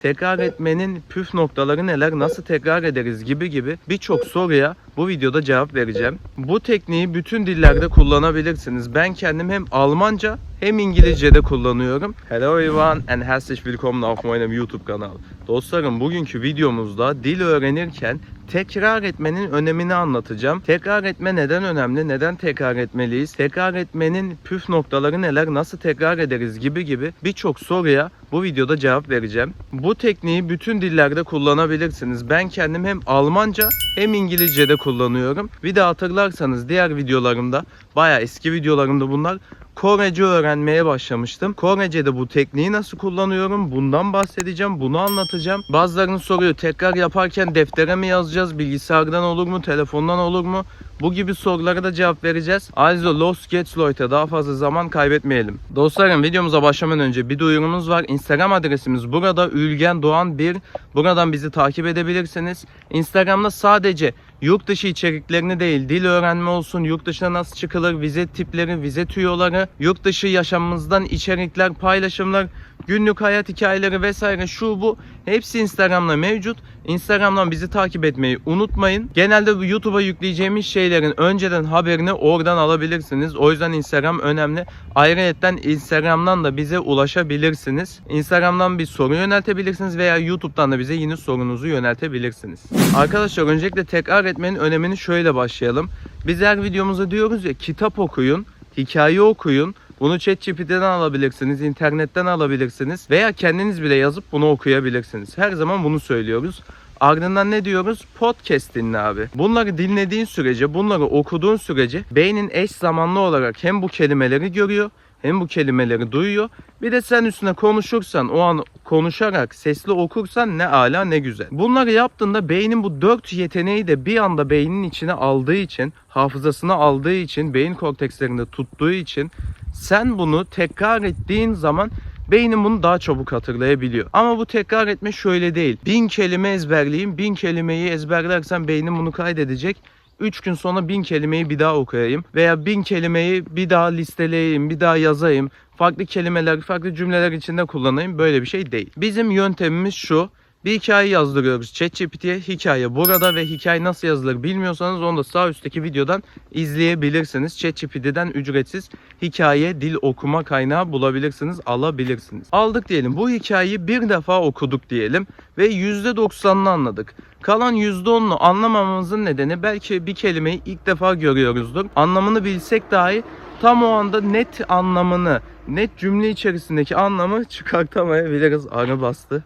tekrar etmenin püf noktaları neler, nasıl tekrar ederiz gibi gibi birçok soruya bu videoda cevap vereceğim. Bu tekniği bütün dillerde kullanabilirsiniz. Ben kendim hem Almanca hem İngilizce'de kullanıyorum. Hello everyone and herzlich willkommen auf meinem YouTube kanal. Dostlarım bugünkü videomuzda dil öğrenirken tekrar etmenin önemini anlatacağım. Tekrar etme neden önemli? Neden tekrar etmeliyiz? Tekrar etmenin püf noktaları neler? Nasıl tekrar ederiz gibi gibi birçok soruya bu videoda cevap vereceğim. Bu tekniği bütün dillerde kullanabilirsiniz. Ben kendim hem Almanca hem İngilizce'de kullanıyorum. Bir de hatırlarsanız diğer videolarımda baya eski videolarımda bunlar Korece öğrenmeye başlamıştım. Korece'de bu tekniği nasıl kullanıyorum? Bundan bahsedeceğim. Bunu anlatacağım. Bazılarının soruyor tekrar yaparken deftere mi yazacağız? Bilgisayardan olur mu? Telefondan olur mu? Bu gibi sorulara da cevap vereceğiz. Also los geht's Leute. Daha fazla zaman kaybetmeyelim. Dostlarım videomuza başlamadan önce bir duyurumuz var. Instagram adresimiz burada Ülgen Doğan 1. Buradan bizi takip edebilirsiniz. Instagram'da sadece yurt dışı içeriklerini değil dil öğrenme olsun, yurt dışına nasıl çıkılır, vize tipleri, vize tüyoları, yurt dışı yaşamımızdan içerikler, paylaşımlar, günlük hayat hikayeleri vesaire şu bu hepsi Instagram'da mevcut. Instagram'dan bizi takip etmeyi unutmayın. Genelde bu YouTube'a yükleyeceğimiz şeylerin önceden haberini oradan alabilirsiniz. O yüzden Instagram önemli. Ayrıca Instagram'dan da bize ulaşabilirsiniz. Instagram'dan bir soru yöneltebilirsiniz veya YouTube'dan da bize yine sorunuzu yöneltebilirsiniz. Arkadaşlar öncelikle tekrar etmenin önemini şöyle başlayalım. Biz her videomuzda diyoruz ya kitap okuyun, hikaye okuyun, bunu ChatGPT'den alabilirsiniz, internetten alabilirsiniz veya kendiniz bile yazıp bunu okuyabilirsiniz. Her zaman bunu söylüyoruz. Ardından ne diyoruz? Podcast dinle abi. Bunları dinlediğin sürece, bunları okuduğun sürece beynin eş zamanlı olarak hem bu kelimeleri görüyor hem bu kelimeleri duyuyor. Bir de sen üstüne konuşursan, o an konuşarak, sesli okursan ne ala ne güzel. Bunları yaptığında beynin bu dört yeteneği de bir anda beynin içine aldığı için, hafızasına aldığı için, beyin kortekslerinde tuttuğu için sen bunu tekrar ettiğin zaman beynin bunu daha çabuk hatırlayabiliyor. Ama bu tekrar etme şöyle değil. Bin kelime ezberleyeyim, bin kelimeyi ezberlersen beynin bunu kaydedecek. 3 gün sonra bin kelimeyi bir daha okuyayım veya bin kelimeyi bir daha listeleyeyim, bir daha yazayım. Farklı kelimeler, farklı cümleler içinde kullanayım. Böyle bir şey değil. Bizim yöntemimiz şu. Bir hikaye yazdırıyoruz ChatGPT'ye. Hikaye burada ve hikaye nasıl yazılır bilmiyorsanız onu da sağ üstteki videodan izleyebilirsiniz. ChatGPT'den ücretsiz hikaye, dil okuma kaynağı bulabilirsiniz, alabilirsiniz. Aldık diyelim. Bu hikayeyi bir defa okuduk diyelim ve %90'ını anladık. Kalan %10'unu anlamamamızın nedeni belki bir kelimeyi ilk defa görüyoruzdur. Anlamını bilsek dahi tam o anda net anlamını, net cümle içerisindeki anlamı çıkartamayabiliriz. Arı bastı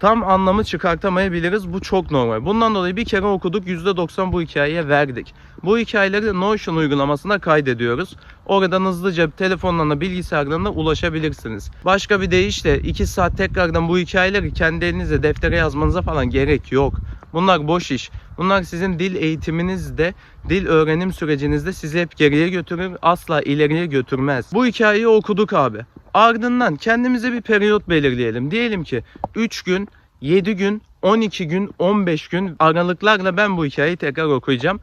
tam anlamı çıkartamayabiliriz. Bu çok normal. Bundan dolayı bir kere okuduk %90 bu hikayeye verdik. Bu hikayeleri Notion uygulamasına kaydediyoruz. Oradan hızlıca telefonlarına bilgisayarlarına ulaşabilirsiniz. Başka bir deyişle 2 saat tekrardan bu hikayeleri kendi elinize deftere yazmanıza falan gerek yok. Bunlar boş iş. Bunlar sizin dil eğitiminizde, dil öğrenim sürecinizde sizi hep geriye götürür, asla ileriye götürmez. Bu hikayeyi okuduk abi. Ardından kendimize bir periyot belirleyelim. Diyelim ki 3 gün, 7 gün, 12 gün, 15 gün aralıklarla ben bu hikayeyi tekrar okuyacağım.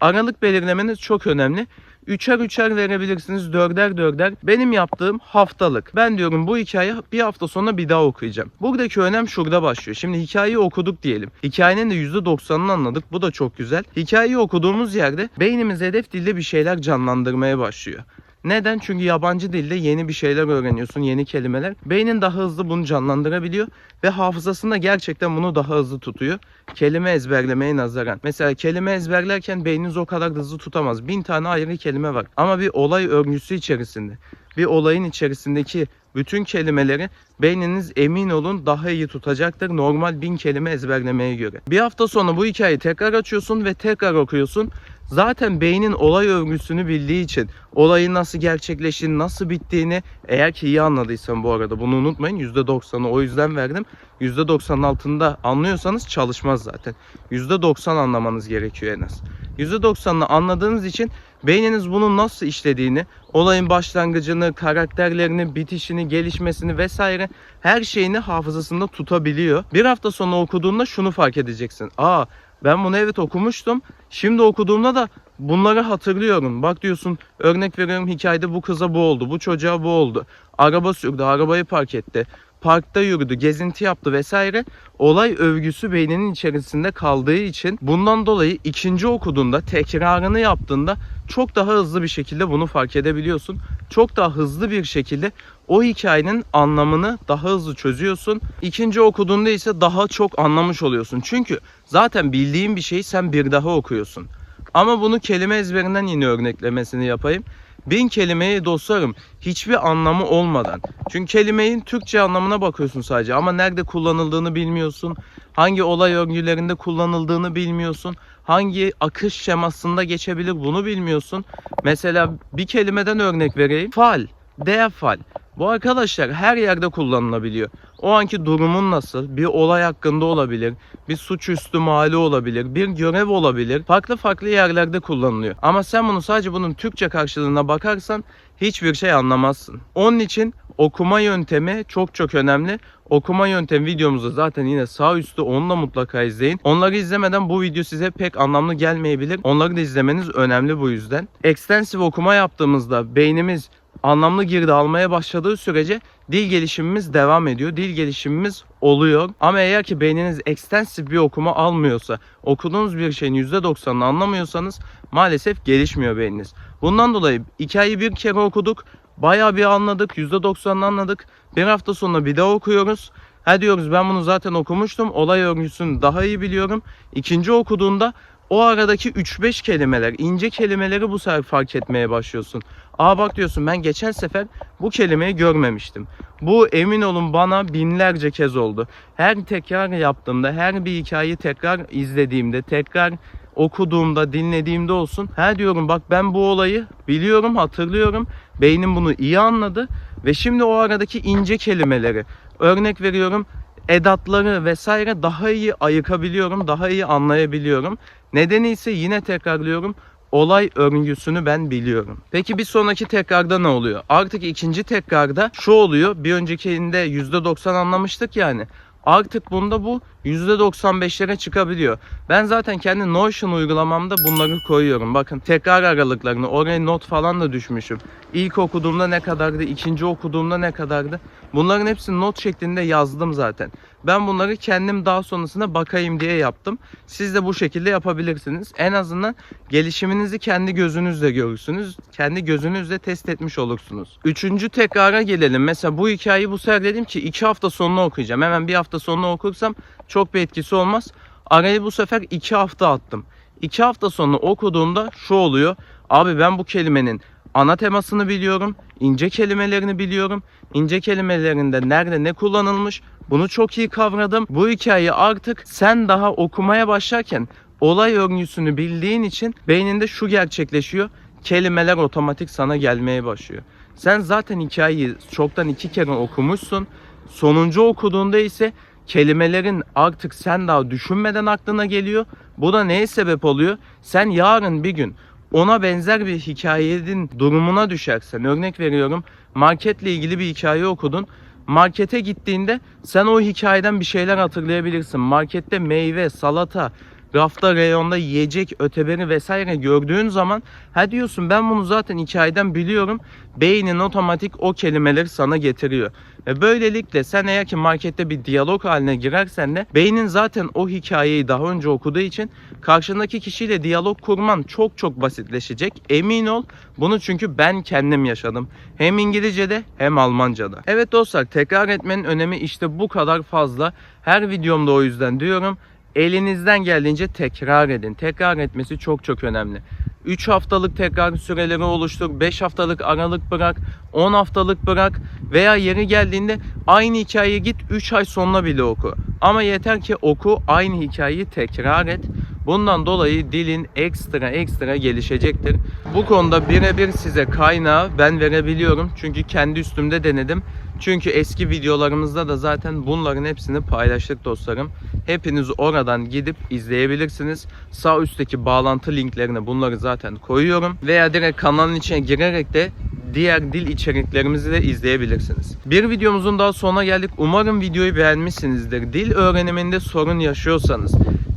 Aralık belirlemeniz çok önemli. Üçer üçer verebilirsiniz, dörder dörder. Benim yaptığım haftalık. Ben diyorum bu hikayeyi bir hafta sonra bir daha okuyacağım. Buradaki önem şurada başlıyor. Şimdi hikayeyi okuduk diyelim. Hikayenin de %90'ını anladık. Bu da çok güzel. Hikayeyi okuduğumuz yerde beynimiz hedef dilde bir şeyler canlandırmaya başlıyor. Neden? Çünkü yabancı dilde yeni bir şeyler öğreniyorsun, yeni kelimeler. Beynin daha hızlı bunu canlandırabiliyor ve hafızasında gerçekten bunu daha hızlı tutuyor. Kelime ezberlemeye nazaran. Mesela kelime ezberlerken beyniniz o kadar hızlı tutamaz. Bin tane ayrı kelime var. Ama bir olay örgüsü içerisinde, bir olayın içerisindeki bütün kelimeleri beyniniz emin olun daha iyi tutacaktır normal bin kelime ezberlemeye göre. Bir hafta sonra bu hikayeyi tekrar açıyorsun ve tekrar okuyorsun. Zaten beynin olay örgüsünü bildiği için olayın nasıl gerçekleştiğini, nasıl bittiğini eğer ki iyi anladıysan bu arada bunu unutmayın %90'ı o yüzden verdim. %90'ın altında anlıyorsanız çalışmaz zaten. %90 anlamanız gerekiyor en az. %90'ını anladığınız için beyniniz bunun nasıl işlediğini, olayın başlangıcını, karakterlerini, bitişini, gelişmesini vesaire her şeyini hafızasında tutabiliyor. Bir hafta sonra okuduğunda şunu fark edeceksin. Aa ben bunu evet okumuştum. Şimdi okuduğumda da bunları hatırlıyorum. Bak diyorsun örnek veriyorum hikayede bu kıza bu oldu, bu çocuğa bu oldu. Araba sürdü, arabayı park etti. parkta yürüdü, gezinti yaptı vesaire. Olay övgüsü beyninin içerisinde kaldığı için bundan dolayı ikinci okuduğunda, tekrarını yaptığında çok daha hızlı bir şekilde bunu fark edebiliyorsun. Çok daha hızlı bir şekilde o hikayenin anlamını daha hızlı çözüyorsun. İkinci okuduğunda ise daha çok anlamış oluyorsun. Çünkü zaten bildiğin bir şeyi sen bir daha okuyorsun. Ama bunu kelime ezberinden yine örneklemesini yapayım. Bin kelimeyi dostlarım hiçbir anlamı olmadan. Çünkü kelimenin Türkçe anlamına bakıyorsun sadece ama nerede kullanıldığını bilmiyorsun. Hangi olay örgülerinde kullanıldığını bilmiyorsun. Hangi akış şemasında geçebilir bunu bilmiyorsun. Mesela bir kelimeden örnek vereyim. Fal, defal. Bu arkadaşlar her yerde kullanılabiliyor. O anki durumun nasıl? Bir olay hakkında olabilir. Bir suçüstü mali olabilir. Bir görev olabilir. Farklı farklı yerlerde kullanılıyor. Ama sen bunu sadece bunun Türkçe karşılığına bakarsan hiçbir şey anlamazsın. Onun için okuma yöntemi çok çok önemli. Okuma yöntemi videomuzu zaten yine sağ üstte onu da mutlaka izleyin. Onları izlemeden bu video size pek anlamlı gelmeyebilir. Onları da izlemeniz önemli bu yüzden. Ekstensif okuma yaptığımızda beynimiz anlamlı girdi almaya başladığı sürece dil gelişimimiz devam ediyor. Dil gelişimimiz oluyor. Ama eğer ki beyniniz ekstensif bir okuma almıyorsa, okuduğunuz bir şeyin %90'ını anlamıyorsanız maalesef gelişmiyor beyniniz. Bundan dolayı hikayeyi bir kere okuduk. Bayağı bir anladık. %90'ını anladık. Bir hafta sonra bir daha okuyoruz. Ha diyoruz ben bunu zaten okumuştum. Olay örgüsünü daha iyi biliyorum. İkinci okuduğunda o aradaki 3-5 kelimeler, ince kelimeleri bu sefer fark etmeye başlıyorsun. Aa bak diyorsun ben geçen sefer bu kelimeyi görmemiştim. Bu emin olun bana binlerce kez oldu. Her tekrar yaptığımda, her bir hikayeyi tekrar izlediğimde, tekrar okuduğumda, dinlediğimde olsun. Ha diyorum bak ben bu olayı biliyorum, hatırlıyorum. Beynim bunu iyi anladı ve şimdi o aradaki ince kelimeleri örnek veriyorum edatları vesaire daha iyi ayıkabiliyorum, daha iyi anlayabiliyorum. Nedeni ise yine tekrarlıyorum olay örgüsünü ben biliyorum. Peki bir sonraki tekrarda ne oluyor? Artık ikinci tekrarda şu oluyor. Bir öncekinde %90 anlamıştık yani. Artık bunda bu %95'lere çıkabiliyor. Ben zaten kendi Notion uygulamamda bunları koyuyorum. Bakın tekrar aralıklarını oraya not falan da düşmüşüm. İlk okuduğumda ne kadardı, ikinci okuduğumda ne kadardı. Bunların hepsini not şeklinde yazdım zaten. Ben bunları kendim daha sonrasında bakayım diye yaptım. Siz de bu şekilde yapabilirsiniz. En azından gelişiminizi kendi gözünüzle görürsünüz. Kendi gözünüzle test etmiş olursunuz. Üçüncü tekrara gelelim. Mesela bu hikayeyi bu sefer dedim ki iki hafta sonra okuyacağım. Hemen bir hafta sonra okursam çok bir etkisi olmaz. Arayı bu sefer iki hafta attım. İki hafta sonra okuduğumda şu oluyor. Abi ben bu kelimenin ana temasını biliyorum. ince kelimelerini biliyorum. İnce kelimelerinde nerede ne kullanılmış bunu çok iyi kavradım. Bu hikayeyi artık sen daha okumaya başlarken olay örgüsünü bildiğin için beyninde şu gerçekleşiyor. Kelimeler otomatik sana gelmeye başlıyor. Sen zaten hikayeyi çoktan iki kere okumuşsun. Sonuncu okuduğunda ise kelimelerin artık sen daha düşünmeden aklına geliyor. Bu da neye sebep oluyor? Sen yarın bir gün ona benzer bir hikayenin durumuna düşersen örnek veriyorum marketle ilgili bir hikaye okudun markete gittiğinde sen o hikayeden bir şeyler hatırlayabilirsin markette meyve salata rafta reyonda yiyecek öteberi vesaire gördüğün zaman ha diyorsun ben bunu zaten hikayeden biliyorum beynin otomatik o kelimeleri sana getiriyor ve böylelikle sen eğer ki markette bir diyalog haline girersen de beynin zaten o hikayeyi daha önce okuduğu için karşındaki kişiyle diyalog kurman çok çok basitleşecek. Emin ol bunu çünkü ben kendim yaşadım. Hem İngilizce'de hem Almanca'da. Evet dostlar tekrar etmenin önemi işte bu kadar fazla. Her videomda o yüzden diyorum. Elinizden geldiğince tekrar edin. Tekrar etmesi çok çok önemli. 3 haftalık tekrar süreleri oluştur, 5 haftalık aralık bırak, 10 haftalık bırak veya yeri geldiğinde aynı hikayeyi git 3 ay sonra bile oku. Ama yeter ki oku, aynı hikayeyi tekrar et. Bundan dolayı dilin ekstra ekstra gelişecektir. Bu konuda birebir size kaynağı ben verebiliyorum. Çünkü kendi üstümde denedim. Çünkü eski videolarımızda da zaten bunların hepsini paylaştık dostlarım. Hepiniz oradan gidip izleyebilirsiniz. Sağ üstteki bağlantı linklerine bunları zaten koyuyorum. Veya direkt kanalın içine girerek de diğer dil içeriklerimizi de izleyebilirsiniz. Bir videomuzun daha sonuna geldik. Umarım videoyu beğenmişsinizdir. Dil öğreniminde sorun yaşıyorsanız,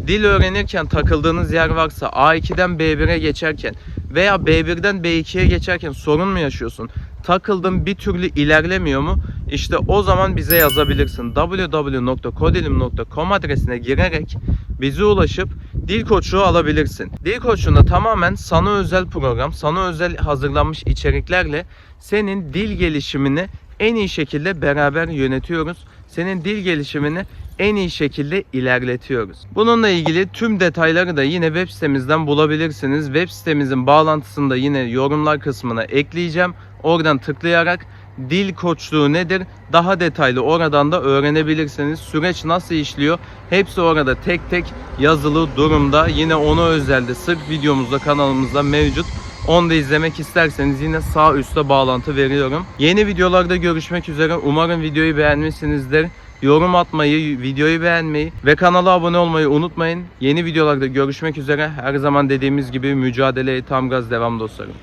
dil öğrenirken takıldığınız yer varsa, A2'den B1'e geçerken veya B1'den B2'ye geçerken sorun mu yaşıyorsun? takıldın bir türlü ilerlemiyor mu? İşte o zaman bize yazabilirsin. www.kodelim.com adresine girerek bize ulaşıp dil koçluğu alabilirsin. Dil koçluğunda tamamen sana özel program, sana özel hazırlanmış içeriklerle senin dil gelişimini en iyi şekilde beraber yönetiyoruz. Senin dil gelişimini en iyi şekilde ilerletiyoruz. Bununla ilgili tüm detayları da yine web sitemizden bulabilirsiniz. Web sitemizin bağlantısını da yine yorumlar kısmına ekleyeceğim. Oradan tıklayarak dil koçluğu nedir daha detaylı oradan da öğrenebilirsiniz. Süreç nasıl işliyor hepsi orada tek tek yazılı durumda. Yine ona özelde sırf videomuzda kanalımızda mevcut. Onu da izlemek isterseniz yine sağ üstte bağlantı veriyorum. Yeni videolarda görüşmek üzere. Umarım videoyu beğenmişsinizdir. Yorum atmayı, videoyu beğenmeyi ve kanala abone olmayı unutmayın. Yeni videolarda görüşmek üzere. Her zaman dediğimiz gibi mücadeleye tam gaz devam dostlarım.